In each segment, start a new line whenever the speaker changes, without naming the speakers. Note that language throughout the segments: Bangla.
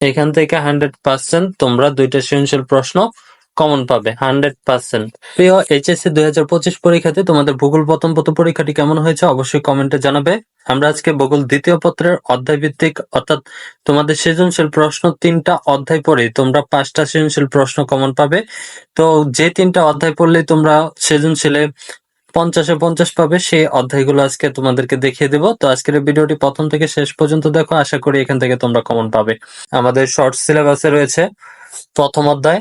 এখান থেকে হান্ড্রেড পার্সেন্ট তোমরা দুইটা সৃজনশীল প্রশ্ন কমন পাবে, হান্ড্রেড পার্সেন্ট। প্রিয় এইচএসসি দুই হাজার পঁচিশ পরীক্ষাতে তোমাদের ভূগোল প্রথম পত্র পরীক্ষাটি কেমন হয়েছে অবশ্যই কমেন্টে জানাবে। আমরা আজকে ভূগোল দ্বিতীয় পত্রের অধ্যায় ভিত্তিক অর্থাৎ তোমাদের সৃজনশীল প্রশ্ন তিনটা অধ্যায় পড়ে তোমরা পাঁচটা সৃজনশীল প্রশ্ন কমন পাবে। তো যে তিনটা অধ্যায় পড়লেই তোমরা সৃজনশীলে পঞ্চাশে পঞ্চাশ পাবে, সেই অধ্যায়গুলো আজকে তোমাদেরকে দেখিয়ে দেবো। তো আজকের ভিডিওটি প্রথম থেকে শেষ পর্যন্ত দেখো, আশা করি এখান থেকে তোমরা কমন পাবে। আমাদের শর্ট সিলেবাসে রয়েছে প্রথম অধ্যায়,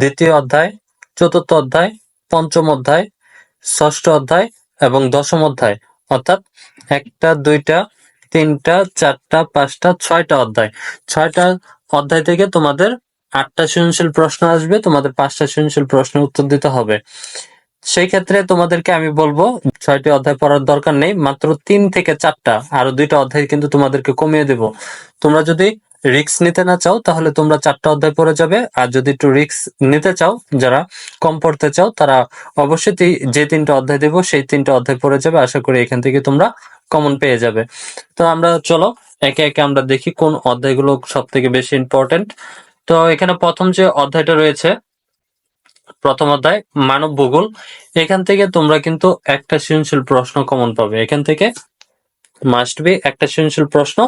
দ্বিতীয় অধ্যায়, চতুর্থ অধ্যায়, পঞ্চম অধ্যায়, ষষ্ঠ অধ্যায় এবং দশম অধ্যায়। অর্থাৎ একটা, দুইটা, তিনটা, চারটা, পাঁচটা, ছয়টা অধ্যায়। ছয়টা অধ্যায় থেকে তোমাদের আটটা সৃজনশীল প্রশ্ন আসবে, তোমাদের পাঁচটা সৃজনশীল প্রশ্নের উত্তর দিতে হবে। সেই ক্ষেত্রে তোমাদেরকে আমি বলব, ছয়টি অধ্যায় পড়ার দরকার নেই, মাত্র তিন থেকে চারটা, আরও দুইটা অধ্যায় কিন্তু তোমাদেরকে কমিয়ে দেব। তোমরা যদি রিক্স নিতে না চাও, তাহলে তোমরা চারটা অধ্যায় পড়ে যাবে, আর যদি একটু রিক্স নিতে চাও, যারা কম পড়তে চাও, তারা অবশ্যই যে তিনটা অধ্যায় দেবো, সেই তিনটা অধ্যায় পড়ে যাবে, আশা করি এখান থেকে তোমরা কমন পেয়ে যাবে। তো আমরা চলো, একে একে আমরা দেখি কোন অধ্যায়গুলো সব থেকে বেশি ইম্পর্টেন্ট তো এখানে প্রথম যে অধ্যায়টা রয়েছে প্রথম অধ্যায়, মানব ভূগোল। এখান থেকে তোমরা কিন্তু একটা সৃজনশীল প্রশ্ন কমন পাবে। এখান থেকে মাস্ট বি একটা সৃজনশীল প্রশ্ন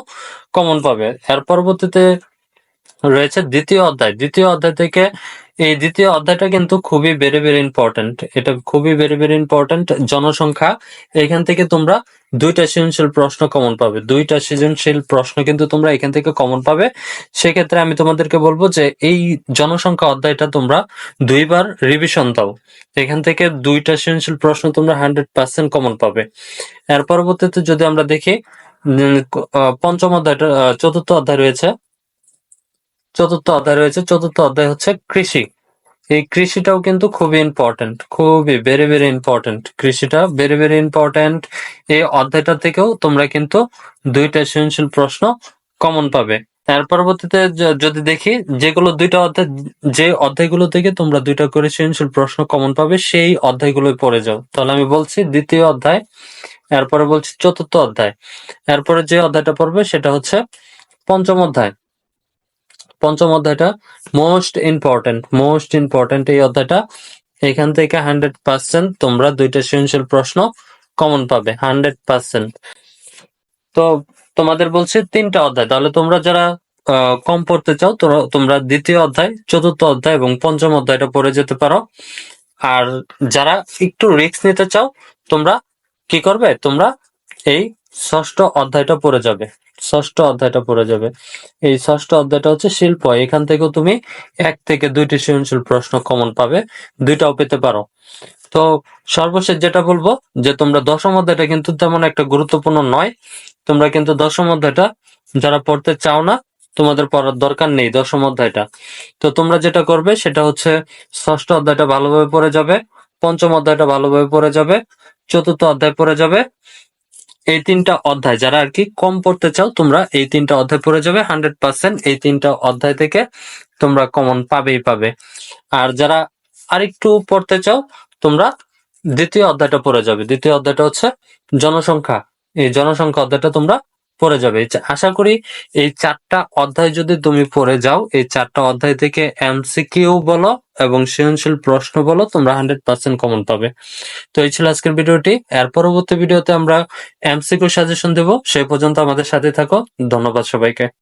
কমন পাবে। এর পরবর্তীতে রয়েছে দ্বিতীয় অধ্যায়। দ্বিতীয় অধ্যায় থেকে এই দ্বিতীয় অধ্যায়টা কিন্তু খুবই ভেরি ভেরি ইম্পর্টেন্ট এটা খুবই ভেরি ভেরি ইম্পর্টেন্ট জনসংখ্যা। এখান থেকে তোমরা দুইটা সৃজনশীল প্রশ্ন কমন পাবে। দুইটা সৃজনশীল প্রশ্ন কিন্তু তোমরা এখান থেকে কমন পাবে। সেক্ষেত্রে আমি তোমাদেরকে বলব যে এই জনসংখ্যা অধ্যায়টা তোমরা দুইবার রিভিশন দাও। এখান থেকে দুইটা সৃজনশীল প্রশ্ন তোমরা হান্ড্রেড পার্সেন্ট কমন পাবে। এর পরবর্তীতে যদি আমরা দেখি পঞ্চম অধ্যায়টা চতুর্থ অধ্যায় রয়েছে। চতুর্থ অধ্যায় রয়েছে। চতুর্থ অধ্যায় হচ্ছে কৃষি। এই কৃষিটাও কিন্তু খুবই ইম্পর্টেন্ট খুবই ভেরি ভেরি ইম্পর্টেন্ট কৃষিটা। ভেরি ভেরি ইম্পর্টেন্ট এই অধ্যায়টা থেকেও তোমরা কিন্তু দুইটা সৃজনশীল প্রশ্ন কমন পাবে। এর পরবর্তীতে যদি দেখি, যেগুলো দুইটা অধ্যায়, যে অধ্যায়গুলো থেকে তোমরা দুইটা করে সৃজনশীল প্রশ্ন কমন পাবে, সেই অধ্যায়গুলোই পড়ে যাও। তাহলে আমি বলছি দ্বিতীয় অধ্যায়, এরপরে বলছি চতুর্থ অধ্যায়। এরপরে যে অধ্যায়টা পড়বে, সেটা হচ্ছে পঞ্চম অধ্যায়। পঞ্চম অধ্যায়টা মোস্ট ইম্পর্টেন্ট মোস্ট ইম্পর্টেন্ট এই অধ্যায়টা। এখান থেকে হান্ড্রেড পার্সেন্ট তোমরা দুইটা সৃজনশীল প্রশ্ন কমন পাবে হান্ড্রেড পার্সেন্ট তো তোমাদের বলছে তিনটা অধ্যায়, তাহলে তোমরা যারা কম পড়তে চাও তোমরা দ্বিতীয় অধ্যায়, চতুর্থ অধ্যায় এবং পঞ্চম অধ্যায়টা পড়ে যেতে পারো। আর যারা একটু রিস্ক নিতে চাও, তোমরা কি করবে? তোমরা এই ষষ্ঠ অধ্যায়টা পড়ে যাবে। ষষ্ঠ অধ্যায়টা পড়ে যাবে। এই ষষ্ঠ অধ্যায়টা হচ্ছে শিল্প। এখান থেকেও তুমি এক থেকে দুইটি সৃজনশীল প্রশ্ন কমন পাবে। দুইটাও পেতে পারো। তো সর্বশেষ যেটা বলব, যে তোমরা দশম অধ্যায়টা কিন্তু তেমন একটা গুরুত্বপূর্ণ নয়। তোমরা কিন্তু দশম অধ্যায়টা যারা পড়তে চাও না, তোমাদের পড়ার দরকার নেই দশম অধ্যায়টা। তো তোমরা যেটা করবে, সেটা হচ্ছে ষষ্ঠ অধ্যায়টা ভালোভাবে পড়ে যাবে, পঞ্চম অধ্যায়টা ভালোভাবে পড়ে যাবে, চতুর্থ অধ্যায় পড়ে যাবে এই তিনটা অধ্যায়, যারা আর কি কম পড়তে চাও, তোমরা এই তিনটা অধ্যায় পড়ে যাবে হান্ড্রেড পার্সেন্ট এই তিনটা অধ্যায় থেকে তোমরা কমন পাবেই পাবে। আর যারা আরেকটু পড়তে চাও, তোমরা দ্বিতীয় অধ্যায়টা পড়ে যাবে। দ্বিতীয় অধ্যায়টা হচ্ছে জনসংখ্যা। এই জনসংখ্যা অধ্যায়টা তোমরা পড়ে যাবে। আশা করি এই চারটা অধ্যায় যদি তুমি পড়ে যাও, এই চারটা অধ্যায় থেকে এমসিকিউ বলো এবং সৃজনশীল প্রশ্ন বলো, তোমরা হান্ড্রেড পার্সেন্ট কমন পাবে। তো এই ছিল আজকের ভিডিওটি। এর পরবর্তী ভিডিওতে আমরা এমসিকিউ সাজেশন দেব। সেই পর্যন্ত আমাদের সাথে থাকো। ধন্যবাদ সবাইকে।